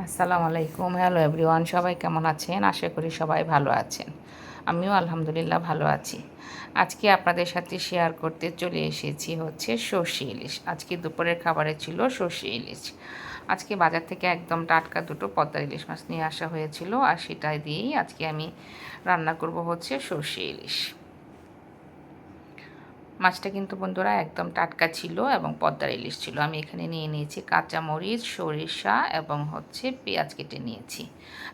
আসসালামু আলাইকুম। Hello everyone সবাই কেমন আছেন? আশা করি সবাই ভালো আছেন। আমিও আলহামদুলিল্লাহ ভালো আছি। আজকে আপনাদের সাথে শেয়ার করতে চলে এসেছি হচ্ছে সর্ষে ইলিশ। আজকে দুপুরের খাবারে ছিল সর্ষে ইলিশ। আজকে বাজার থেকে একদম টাটকা দুটো পদ্মার ইলিশ মাছ নিয়ে আসা হয়েছিল। আর সেটা দিয়েই আজকে আমি রান্না করব হচ্ছে সর্ষে ইলিশ। মাছটা কিন্তু বন্ধুরা একদম টাটকা ছিল এবং পদ্মার ইলিশ ছিল। আমি এখানে নিয়ে নিয়েছি কাঁচা মরিচ, সরিষা এবং হচ্ছে পেঁয়াজ কেটে নিয়েছি।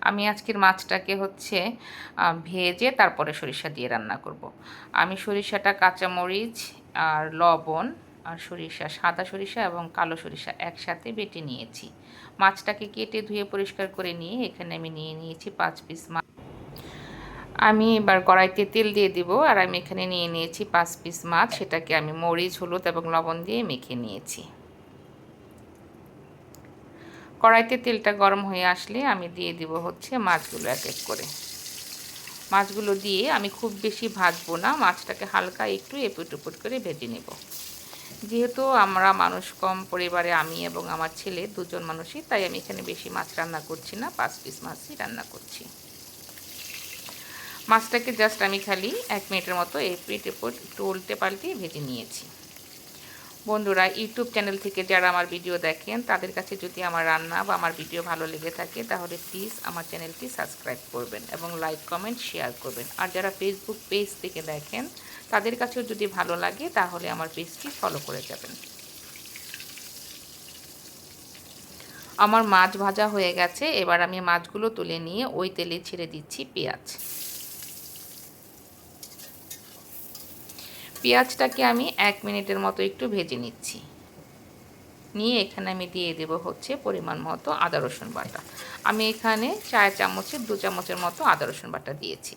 আমি আজকের মাছটাকে হচ্ছে ভেজে তারপরে সরিষা দিয়ে রান্না করব। আমি সরিষাটা, কাঁচা মরিচ আর লবণ আর সরিষা, সাদা সরিষা এবং কালো সরিষা একসাথে বেটে নিয়েছি। মাছটাকে কেটে ধুয়ে পরিষ্কার করে নিয়ে এখানে আমি নিয়ে নিয়েছি পাঁচ পিস মাছ আমি এবার কড়াইতে তেল দিয়ে দিব আর আমি এখানে নিয়ে নিয়েছি পাঁচ পিস মাছ। সেটাকে আমি মরিচ, হলুদ এবং লবণ দিয়ে মেখে নিয়েছি। কড়াইতে তেলটা গরম হয়ে আসলে আমি দিয়ে দিব হচ্ছে মাছগুলো এক এক করে। মাছগুলো দিয়ে আমি খুব বেশি ভাজবো না, মাছটাকে হালকা একটু এপুট উপুট করে ভেজে নেব। যেহেতু আমরা মানুষ কম, পরিবারে আমি এবং আমার ছেলে দুজন মানুষই, তাই আমি এখানে বেশি মাছ রান্না করছি না, পাঁচ পিস মাছই রান্না করছি। মাছটাকে জাস্ট আমি খালি এক মিনিটের মতো এই পেটে একটু উল্টে পাল্টে ভেজে নিয়েছি। বন্ধুরা ইউটিউব চ্যানেল থেকে যারা আমার ভিডিও দেখেন, তাদের কাছে যদি আমার রান্না বা আমার ভিডিও ভালো লেগে থাকে, তাহলে প্লিজ আমার চ্যানেলটি সাবস্ক্রাইব করবেন এবং লাইক কমেন্ট শেয়ার করবেন। আর যারা ফেসবুক পেজ থেকে দেখেন, তাদের কাছেও যদি ভালো লাগে, তাহলে আমার পেজটি ফলো করে যাবেন। আমার মাছ ভাজা হয়ে গেছে, এবার আমি মাছগুলো তুলে নিয়ে ওই তেলে ছেড়ে দিচ্ছি পেঁয়াজ। পেঁয়াজটাকে আমি এক মিনিটের মতো একটু ভেজে নিচ্ছি। নিয়ে এখানে আমি দিয়ে দেব হচ্ছে পরিমাণ মতো আদা রসুন বাটা। আমি এখানে চার চামচের, দু চামচের মতো আদা রসুন বাটা দিয়েছি।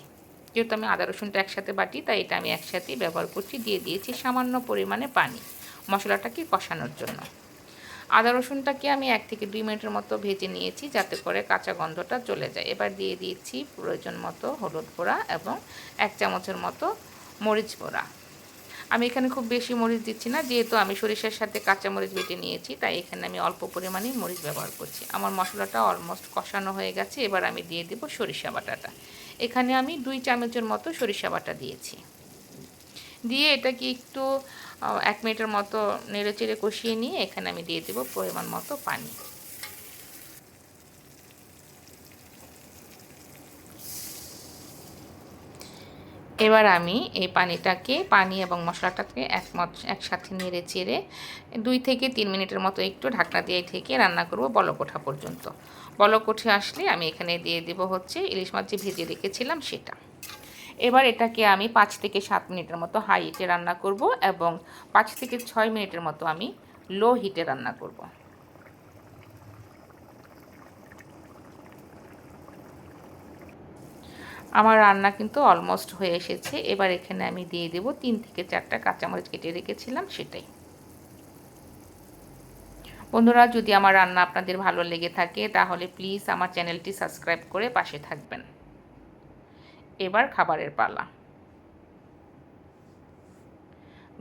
যেহেতু আমি আদা রসুনটা একসাথে বাটি, তাই এটা আমি একসাথেই ব্যবহার করছি, দিয়ে দিয়েছি সামান্য পরিমাণে পানি মশলাটাকে কষানোর জন্য। আদা রসুনটাকে আমি এক থেকে দুই মিনিটের মতো ভেজে নিয়েছি যাতে করে কাঁচা গন্ধটা চলে যায়। এবার দিয়ে দিয়েছি প্রয়োজন মতো হলুদ পোড়া এবং এক চামচের মতো মরিচ পোড়া আমি এখানে খুব বেশি মরিচ দিচ্ছি না, যেহেতু আমি সরিষার সাথে কাঁচা মরিচ বেটে নিয়েছি, তাই এখানে আমি অল্প পরিমাণে মরিচ ব্যবহার করছি। আমার মশলাটা অলমোস্ট কষানো হয়ে গেছে, এবার আমি দিয়ে দেব সরিষা বাটাটা। এখানে আমি দুই চামচের মতো সরিষা বাটা দিয়েছি। দিয়ে এটাকে একটু এক মিনিটের মতো নেড়ে চেড়ে কষিয়ে নিয়ে এখানে আমি দিয়ে দেবো পরিমাণ মতো পানি। এবার আমি এই পানিটাকে, পানি এবং মশলাটাকে একমত, একসাথে নেড়ে চেড়ে দুই থেকে তিন মিনিটের মতো একটু ঢাকনা দিয়ে ঢেকে রান্না করব বলক ওঠা পর্যন্ত। বলক উঠে আসলে আমি এখানে দিয়ে দেব হচ্ছে ইলিশ মাছ যে ভেজে রেখেছিলাম সেটা। এবার এটাকে আমি পাঁচ থেকে সাত মিনিটের মতো হাই হিটে রান্না করব এবং পাঁচ থেকে ছয় মিনিটের মতো আমি লো হিটে রান্না করব। আমার রান্না কিন্তু অলমোস্ট হয়ে এসেছে। এবার এখানে আমি দিয়ে দেব তিন থেকে চারটা কাঁচামরিচ কেটে রেখেছিলাম, সেটাই। বন্ধুরা, যদি আমার রান্না আপনাদের ভালো লেগে থাকে, তাহলে প্লিজ আমার চ্যানেলটি সাবস্ক্রাইব করে পাশে থাকবেন। এবার খাবারের পালা।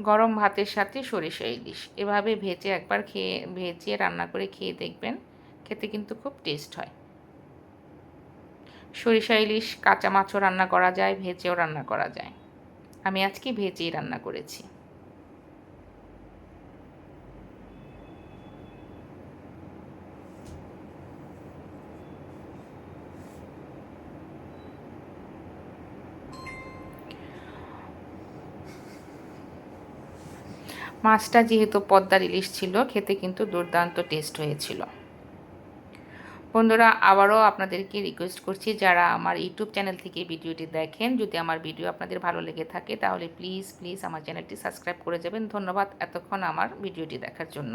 গরম ভাতের সাথে সরিষা ইলিশ। এভাবে ভেজে একবার খেয়ে, ভেজে রান্না করে খেয়ে দেখবেন, খেতে কিন্তু খুব টেস্ট হয়। সরিষা, ইলিশ, কাঁচা মাছও রান্না করা যায়, ভেজেও রান্না করা যায়। আমি আজকে ভেজেই রান্না করেছি। মাছটা যেহেতু পদ্মার ইলিশ ছিল, খেতে কিন্তু দুর্দান্ত টেস্ট হয়েছিল। বন্ধুরা, আবারও আপনাদেরকে রিকোয়েস্ট করছি যারা আমার ইউটিউব চ্যানেল থেকে ভিডিওটি দেখেন, যদি আমার ভিডিও আপনাদের ভালো লেগে থাকে, তাহলে প্লিজ প্লিজ আমার চ্যানেলটি সাবস্ক্রাইব করে যাবেন। ধন্যবাদ এতক্ষণ আমার ভিডিওটি দেখার জন্য।